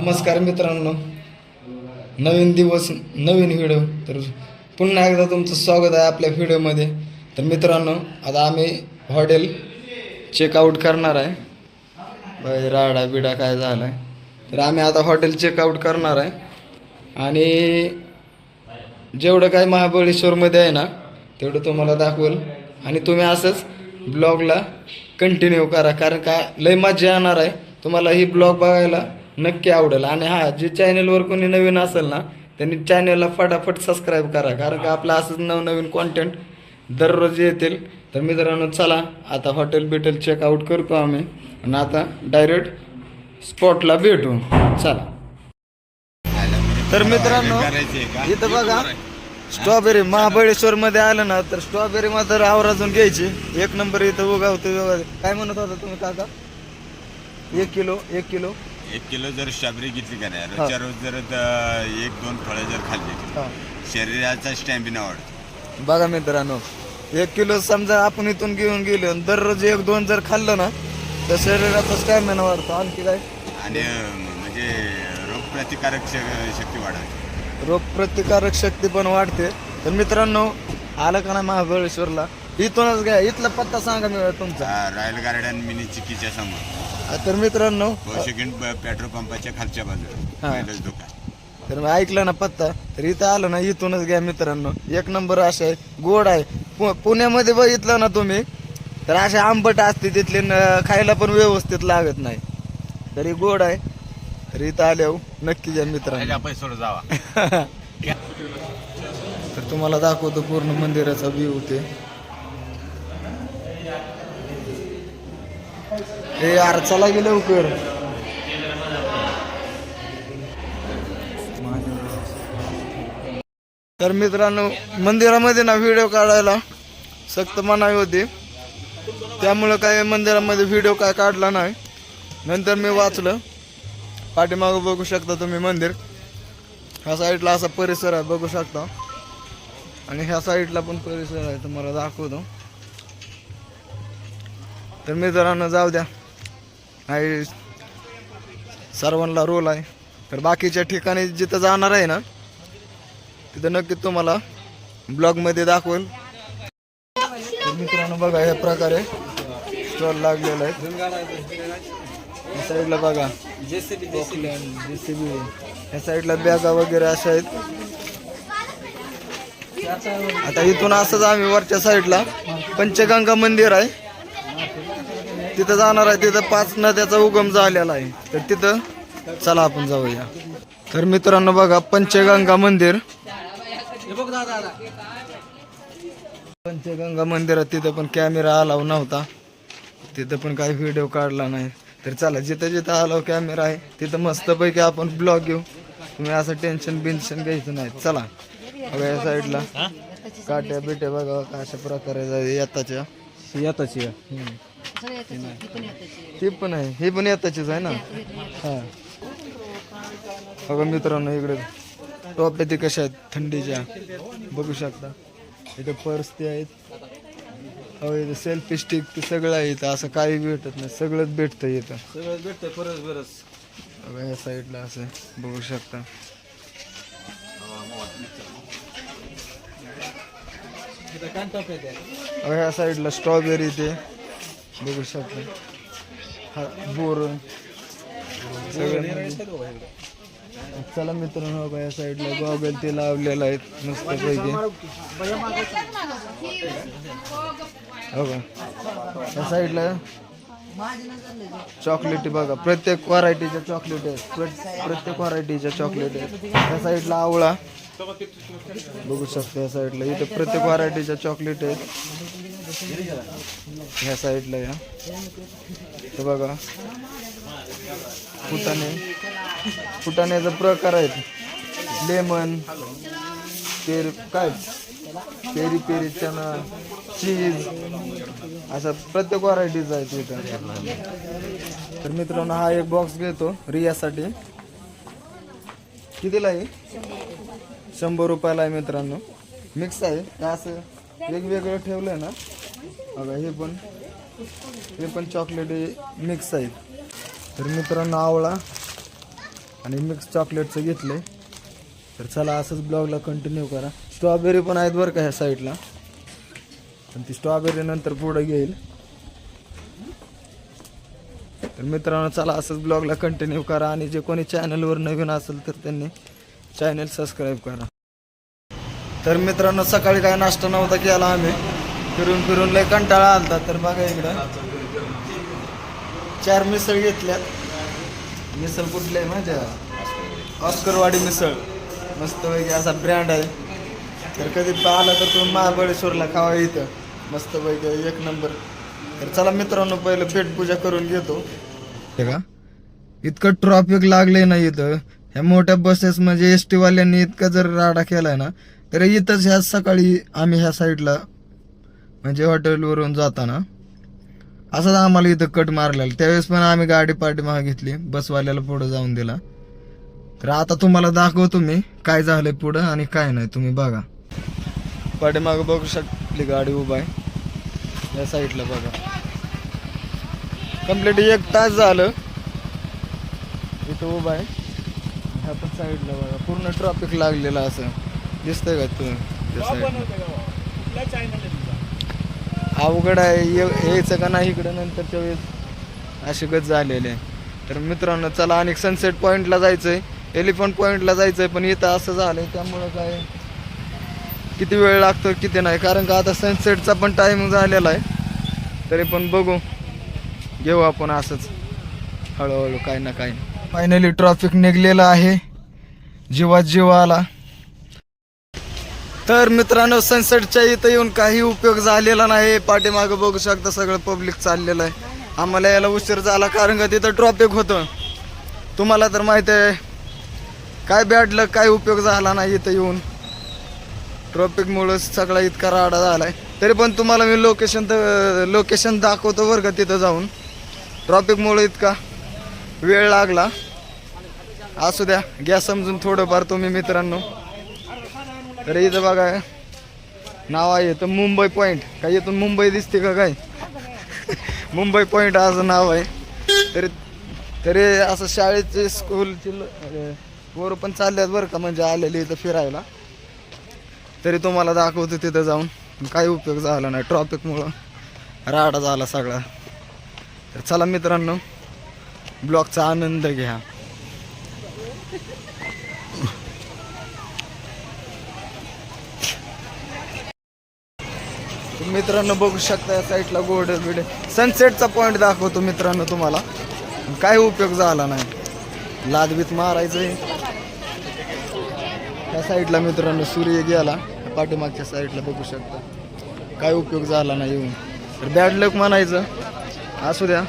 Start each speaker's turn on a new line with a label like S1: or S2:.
S1: नमस्कार मित्रांनो. नवीन दिवस नवीन व्हिडिओ तर पुन्हा एकदा तुमचं स्वागत आहे आपल्या व्हिडिओमध्ये तर मित्रांनो आता आम्ही हॉटेल चेकआउट करणार आहे. बाई राडा बिडा काय झाला आहे तर आम्ही आता हॉटेल चेकआउट करणार आहे. आणि जेवढं काय महाबळेश्वरमध्ये आहे ना तेवढं तुम्हाला दाखवेल. आणि तुम्ही असंच ब्लॉगला कंटिन्यू करा. कारण का लय मजा येणार आहे. तुम्हाला ही ब्लॉग बघायला नक्की आवडेल. आणि हा जे चॅनलवर कोणी नवीन असेल ना त्यांनी चॅनलला फटाफट सबस्क्राईब करा. कारण का आपलं असंच नवनवीन कॉन्टेंट दररोज येतील. तर मित्रांनो चला आता हॉटेल बिटेल चेकआउट करतो आम्ही. आणि आता डायरेक्ट स्पॉटला भेटू. चला. तर मित्रांनो इथं बघा स्ट्रॉबेरी महाबळेश्वर मध्ये आलं ना तर स्ट्रॉबेरी मात्र आवराजून घ्यायची. एक नंबर इथं उगा होतो काय म्हणत होता तुम्ही काका? एक किलो एक किलो.
S2: एक किलो जर स्ट्रॉबेरी घेतली का नाही रोजच्या रोज जर द- एक दोन फळं जर खाल्ली
S1: हा.
S2: शरीराचा स्टॅमिना वाढतो.
S1: बघा मित्रांनो एक किलो समजा आपण इथून घेऊन गेलो आणि दररोज एक दोन जर खाल्लं ना तर शरीराचा स्टॅमिना वाढतो. आणखी काय?
S2: आणि अं, म्हणजे रोगप्रतिकारक श- शक्ती वाढवते
S1: रोगप्रतिकारक शक्ती पण वाढते. तर मित्रांनो आलं का ना महाबळेश्वरला? इथूनच घ्या. इथला पत्ता सांगा मी तुमचा.
S2: रॉयल गार्डन मिनी चिकीच्या समोर.
S1: तर मित्रांनो
S2: सेकंड पेट्रोल पंपाच्या खालच्या बाजूला.
S1: हा.
S2: दुकान.
S1: तर मी ऐकलं ना पत्ता? तर इथं आलं ना इथूनच घ्या मित्रांनो. एक नंबर असे आहे गोड आहे. पु- पुण्यामध्ये बघितलं ना तुम्ही तर असे आंबट असते तिथले न- खायला पण व्यवस्थित लागत नाही. तरी गोड आहे. तर इथं आल्यावर नक्की घ्या मित्रांनो.
S2: पैसे जावा.
S1: तर तुम्हाला दाखवतो पूर्ण मंदिराचा व्ह्यू ते. ए यार चला गेले लवकर. तर मित्रांनो मंदिरामध्ये ना व्हिडिओ काढायला सक्त मनाई होती. त्यामुळं काय मंदिरामध्ये व्हिडिओ काय काढला नाही. नंतर मी वाचलं. पाठीमागं बघू शकता तुम्ही मंदिर. ह्या साईडला असा परिसर आहे बघू शकता. आणि ह्या साईडला पण परिसर आहे तुम्हाला दाखवतो. तर मित्रांनो जाऊ द्या. आहे. सर्वांना रोल आहे. तर बाकीच्या ठिकाणी जिथं जाणार आहे ना तिथं नक्की तुम्हाला ब्लॉगमध्ये दाखवेल. मित्रांनो बघा ह्या प्रकारे स्टॉल लागलेला आहे. साईडला बघा. जेसीबी. या साईडला बॅगा वगैरे अशा आहेत. आता इथून असंच आम्ही वरच्या साईडला पंचगंगा मंदिर आहे. तिथं जाणार आहे तिथं पाच नद्याचा उगम झालेला आहे. तर तिथं चला आपण जाऊया. तर मित्रांनो बघा पंचगंगा मंदिर. पंचगंगा मंदिरात तिथं पण कॅमेरा अलाव नव्हता. तिथं पण काही व्हिडिओ काढला नाही. तर चला जिथं जिथं अलाव कॅमेरा आहे तिथं मस्तपैकी आपण ब्लॉग घेऊ. तुम्ही असं टेन्शन बिन्शन घ्यायचं नाही. चला बघा या साईडला काट्या बिट्या बघा अशा प्रकारे येताच्या.
S3: येताची.
S1: ती पण आहे. ही पण येताचीच आहे ना? हा बघा मित्रांनो इकडे टोप्या ते कशा आहेत? थंडीच्या. बघू शकता. इथे पर्स ते आहेत. हो इथं सेल्फी स्टिक ते सगळं आहे इथं. असं काही भेटत नाही. सगळंच भेटतं इथं.
S3: सगळं भेटतंय परस बरस
S1: बघा या साईडला असं बघू शकता.
S3: इथं काय टॉप येते
S1: बघा या साईडला स्ट्रॉबेरी ते. बघू शकता. हा बोर. चला मित्रांनो बघा या साईडला गॉगल ते लावलेलं आहेत मस्त पैकी हो का? या साईडला चॉकलेटी बघा प्रत्येक व्हरायटीच्या चॉकलेट आहेत. प्रत- प्रत्येक व्हरायटीच्या चॉकलेट आहेत. या साईडला आवळा. बघू शकता या साईडला इथे प्रत्येक व्हरायटीच्या चॉकलेट आहेत. ह्या साईडला या हे बघा फुटाणे. फुटाण्याचा प्रकार आहेत. लेमन पेर काय? Peri peri chana cheese. असं प्रत्येक व्हरायटीज आहेत इथं. तर मित्रांनो हा एक बॉक्स घेतो रियासाठी. कितीला आहे? शंभर रुपयाला आहे मित्रांनो. मिक्स आहे. का असं वेगवेगळं ठेवलं आहे ना? बघा हे पण हे पण चॉकलेट मिक्स आहेत. तर मित्रांनो आवळा आणि मिक्स चॉकलेटचं घेतलंय. तर चला असंच ब्लॉगला कंटिन्यू करा. स्ट्रॉबेरी पण आहेत बरं का ह्या साईडला पण ती स्ट्रॉबेरी नंतर पुढं घेईल. तर मित्रांनो चला असंच ब्लॉगला कंटिन्यू करा. आणि जे कोणी चॅनलवर नवीन असेल तर त्यांनी चॅनल सबस्क्राईब करा. तर मित्रांनो सकाळी काय नाश्ता नव्हता केला आम्ही. फिरून फिरून लय कंटाळा आलता तर बघा इकडं. चार मिसळ घेतल्यात. मिसळ कुठले आहे माझ्या ऑस्करवाडी मिसळ. मस्त पैकी असा ब्रँड आहे. तर कधी आला तर तुम्ही महाबळेश्वरला खावा इथं. मस्त पैकी एक नंबर तर चला मित्रांनो पहिलं पेटपूजा करून घेतो. का? इतकं ट्रॉफिक लागले ना इथं. ह्या मोठ्या बसेस म्हणजे एस वाल्यांनी इतका जर राडा केलाय ना तर इथंच ह्या सकाळी आम्ही ह्या साईडला म्हणजे हॉटेलवरून जाताना. असंच आम्हाला इथं कट मारलेला. त्यावेळेस पण आम्ही गाडी पाठीमागे घेतली. बसवाल्याला पुढं जाऊन दिला. तर आता तुम्हाला दाखवतो मी काय झालंय पुढं आणि काय नाही. तुम्ही बघा. पाठीमागं बघू शकली गाडी उभा आहे. या साईडला बघा. कंप्लीट एक तास झालं. इथं उभा आहे. ह्या पण साईडला बघा. पूर्ण ट्रॉफिक लागलेलं असं. दिसतंय का तू त्या साईडला. अवघड आहे. ये- यायचं का नाही इकडं नंतरच्या वेळेस? असे गत झालेले तर मित्रांनो चला आणि सनसेट पॉईंटला जायचं आहे एलिफंट पॉईंटला जायचं आहे पण इथं असं झालं आहे त्यामुळं काय? किती वेळ लागतो किती नाही. कारण का आता सनसेटचा पण टाईम झालेला आहे. तरी पण बघू. घेऊ आपण असंच. हळूहळू काय ना काय फायनली ट्रॉफिक निघलेलं आहे. जीवात जीव आला. तर मित्रांनो सनसेटच्या इथं येऊन काही उपयोग झालेला नाही. पाठीमागं बघू शकता सगळं पब्लिक चाललेलं आहे. आम्हाला याला उशीर झाला कारण का तिथं ट्रॉफिक होतं. तुम्हाला तर माहिती आहे काय बॅडलं काय उपयोग झाला नाही इथं येऊन. ट्रॉफिकमुळं सगळा इतका राडा झाला आहे तरी पण तुम्हाला मी लोकेशन तर लोकेशन दाखवतो बरं का तिथं जाऊन. ट्रॉफिकमुळं इतका वेळ लागला. असू द्या घ्या समजून थोडंफार तुम्ही मित्रांनो. तर इथं बघा. नाव आहे इथं मुंबई पॉईंट काय इथून मुंबई दिसते का काय? मुंबई पॉईंट असं नाव आहे. तरी तरी असं शाळेचे स्कूलचे पोरं पण चालल्यात बरं का म्हणजे आलेले इथं फिरायला. तरी तुम्हाला दाखवतो तिथं जाऊन. काही उपयोग झाला नाही ट्रॉफिकमुळं राडा झाला सगळा. तर चला मित्रांनो ब्लॉगचा आनंद घ्या. मित्रांनो बघू शकता या साईडला गोड बिडे. सनसेटचा पॉईंट दाखवतो मित्रांनो तुम्हाला. काय उपयोग झाला नाही. लादबीत मारायचं त्या साईडला मित्रांनो सूर्य गेला. पाठीमागच्या साईडला बघू शकता. काय उपयोग झाला नाही येऊन. तर बॅड लक म्हणायचं. असू द्या.